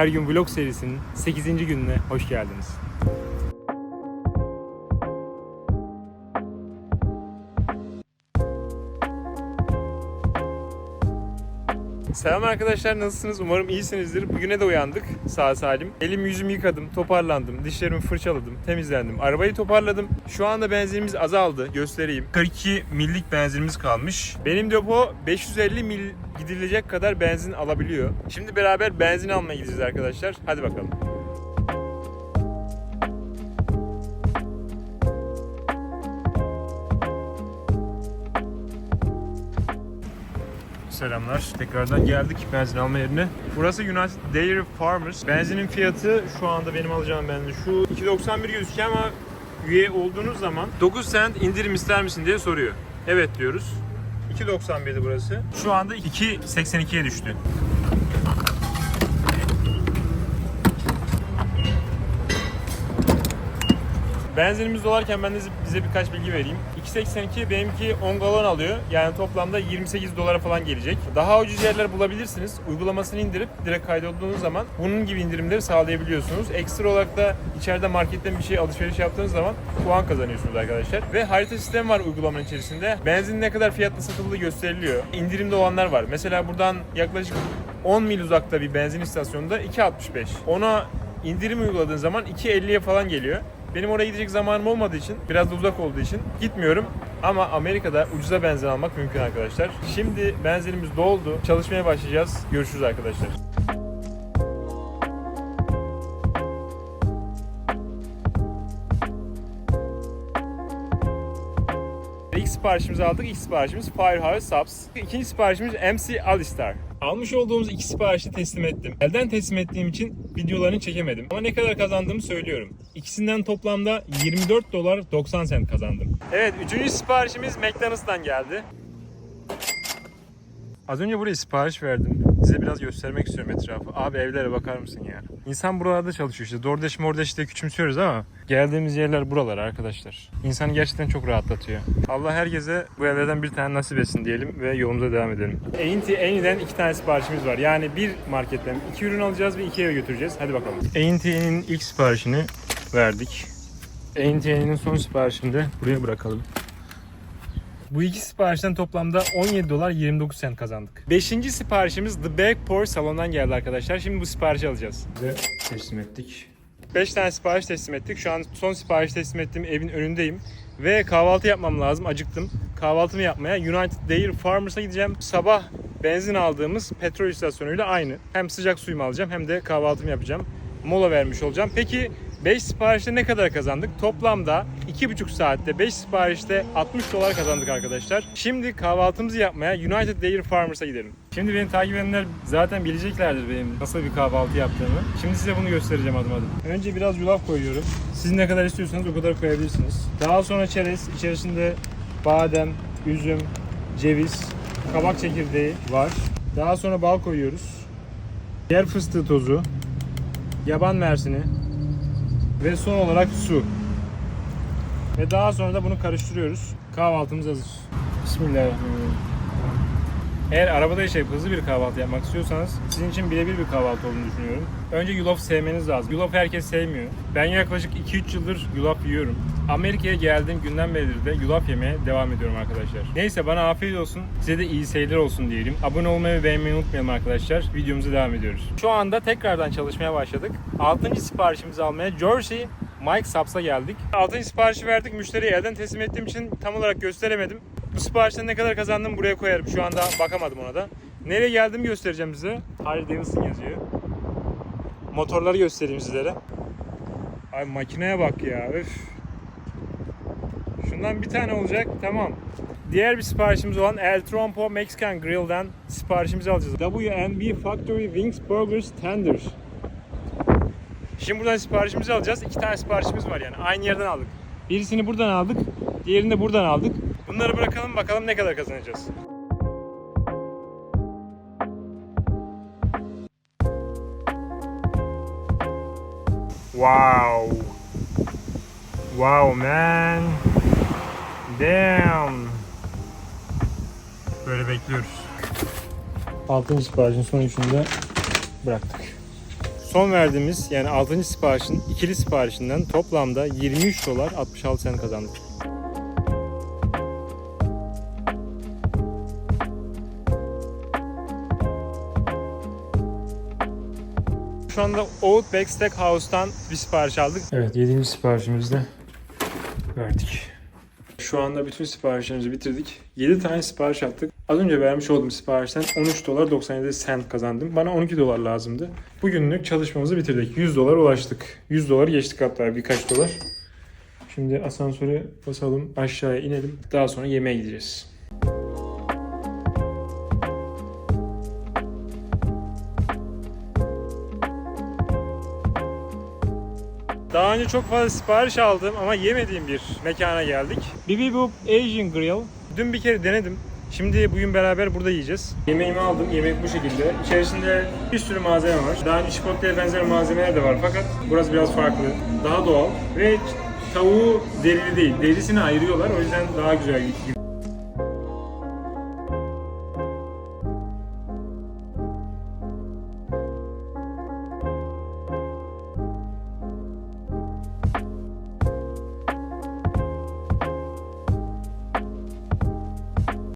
Her gün vlog serisinin 8. gününe hoş geldiniz. Selam arkadaşlar nasılsınız? Umarım iyisinizdir. Bugüne de uyandık sağ salim. Elim yüzümü yıkadım, toparlandım, dişlerimi fırçaladım, temizlendim. Arabayı toparladım. Şu anda benzinimiz azaldı. Göstereyim. 42 millik benzinimiz kalmış. Benim depo 550 mil gidilecek kadar benzin alabiliyor. Şimdi beraber benzin almaya gideceğiz arkadaşlar. Hadi bakalım. Selamlar. Tekrardan geldik benzin alma yerine. Burası United Dairy Farmers. Benzinin fiyatı şu anda benim alacağım benzin şu 2.91 gözüküyor ama üye olduğunuz zaman 9 cent indirim ister misin diye soruyor. Evet diyoruz. 2.91'di burası. Şu anda 2.82'ye düştü. Benzinimiz dolarken ben de size birkaç bilgi vereyim. 2.82 benimki 10 galon alıyor. Yani toplamda 28 dolara falan gelecek. Daha ucuz yerler bulabilirsiniz. Uygulamasını indirip direkt kaydolduğunuz zaman bunun gibi indirimleri sağlayabiliyorsunuz. Ekstra olarak da içeride marketten bir şey alışveriş yaptığınız zaman puan kazanıyorsunuz arkadaşlar. Ve harita sistemi var uygulamanın içerisinde. Benzin ne kadar fiyatla satıldığı gösteriliyor. İndirimde olanlar var. Mesela buradan yaklaşık 10 mil uzakta bir benzin istasyonunda 2.65. Ona indirim uyguladığın zaman 2.50'ye falan geliyor. Benim oraya gidecek zamanım olmadığı için, biraz da uzak olduğu için gitmiyorum. Ama Amerika'da ucuza benzin almak mümkün arkadaşlar. Şimdi benzinimiz doldu. Çalışmaya başlayacağız. Görüşürüz arkadaşlar. İlk siparişimizi aldık. İlk siparişimiz Firehouse Subs. İkinci siparişimiz MC Alistar. Almış olduğumuz iki siparişi teslim ettim. Elden teslim ettiğim için videolarını çekemedim. Ama ne kadar kazandığımı söylüyorum. İkisinden toplamda 24 dolar 90 cent kazandım. Evet, üçüncü siparişimiz McDonald's'tan geldi. Az önce buraya sipariş verdim. Size biraz göstermek istiyorum etrafı. Abi evlere bakar mısın ya? İnsan buralarda çalışıyor işte. Dordeş mordeş de küçümsüyoruz ama geldiğimiz yerler buralar arkadaşlar. İnsanı gerçekten çok rahatlatıyor. Allah herkese bu evlerden bir tane nasip etsin diyelim ve yolumuza devam edelim. A&T Annie'den iki tane siparişimiz var. Yani bir marketten iki ürün alacağız ve iki eve götüreceğiz. Hadi bakalım. A&T Annie'nin ilk siparişini verdik. A&T Annie'nin son siparişini de buraya bırakalım. Bu iki siparişten toplamda 17 dolar 29 cent kazandık. Beşinci siparişimiz The Bag Pour salondan geldi arkadaşlar. Şimdi bu siparişi alacağız. Ve teslim ettik. 5 tane sipariş teslim ettik. Şu an son sipariş teslim ettiğim evin önündeyim. Ve kahvaltı yapmam lazım. Acıktım. Kahvaltımı yapmaya United Dairy Farmers'a gideceğim. Sabah benzin aldığımız petrol istasyonuyla aynı. Hem sıcak suyumu alacağım hem de kahvaltımı yapacağım. Mola vermiş olacağım. Peki 5 siparişte ne kadar kazandık? Toplamda 2,5 saatte 5 siparişte 60 dolar kazandık arkadaşlar. Şimdi kahvaltımızı yapmaya United Dairy Farmers'a gidelim. Şimdi beni takip edenler zaten bileceklerdir benim nasıl bir kahvaltı yaptığımı. Şimdi size bunu göstereceğim adım adım. Önce biraz yulaf koyuyorum. Siz ne kadar istiyorsanız o kadar koyabilirsiniz. Daha sonra çerez, içerisinde badem, üzüm, ceviz, kabak çekirdeği var. Daha sonra bal koyuyoruz. Yer fıstığı tozu, yaban mersini, ve son olarak su. Ve daha sonra da bunu karıştırıyoruz. Kahvaltımız hazır. Bismillahirrahmanirrahim. Eğer arabada yaşayıp hızlı bir kahvaltı yapmak istiyorsanız sizin için birebir bir kahvaltı olduğunu düşünüyorum. Önce yulaf sevmeniz lazım. Yulaf herkes sevmiyor. Ben yaklaşık 2-3 yıldır yulaf yiyorum. Amerika'ya geldiğim günden beridir de yulaf yemeye devam ediyorum arkadaşlar. Neyse bana afiyet olsun. Size de iyi seyirler olsun diyelim. Abone olmayı ve beğenmeyi unutmayalım arkadaşlar. Videomuza devam ediyoruz. Şu anda tekrardan çalışmaya başladık. 6. siparişimizi almaya Jersey Mike Saps'a geldik. 6. siparişi verdik. Müşteriye elden teslim ettiğim için tam olarak gösteremedim. Bu siparişten ne kadar kazandım buraya koyarım. Şu anda bakamadım ona da. Nereye geldim göstereceğim size. Harley Davidson yazıyor. Motorları göstereyim sizlere. Ay makineye bak ya. Öf. Şundan bir tane olacak. Tamam. Diğer bir siparişimiz olan El Trompo Mexican Grill'den siparişimizi alacağız. WNB Factory Wings Burgers Tenders. Şimdi buradan siparişimizi alacağız. İki tane siparişimiz var yani. Aynı yerden aldık. Birisini buradan aldık. Diğerini de buradan aldık. Bunları bırakalım bakalım ne kadar kazanacağız. Wow. Wow man. Damn. Böyle bekliyoruz. Altıncı siparişin son üçünü de bıraktık. son verdiğimiz yani 6. siparişin ikili siparişinden toplamda 23 dolar 66 sen kazandık. Şu anda Outback Steakhouse'tan bir sipariş aldık. Evet 7. siparişimizi de verdik. Şu anda bütün siparişlerimizi bitirdik. 7 tane sipariş attık. Az önce vermiş olduğum siparişten 13 dolar 97 cent kazandım. Bana 12 dolar lazımdı. Bugünlük çalışmamızı bitirdik. 100 dolar ulaştık. 100 dolar geçtik hatta birkaç dolar. Şimdi asansöre basalım, aşağıya inelim. Daha sonra yemeğe gideceğiz. Daha önce çok fazla sipariş aldım ama yemediğim bir mekana geldik. Bibi Boop Asian Grill. Dün bir kere denedim. Şimdi bugün beraber burada yiyeceğiz. Yemeğimi aldım. Yemek bu şekilde. İçerisinde bir sürü malzeme var. Daha önce Chipotle'ye benzer malzemeler de var fakat burası biraz farklı. Daha doğal ve tavuğu derili değil. Derisini ayırıyorlar. O yüzden daha güzel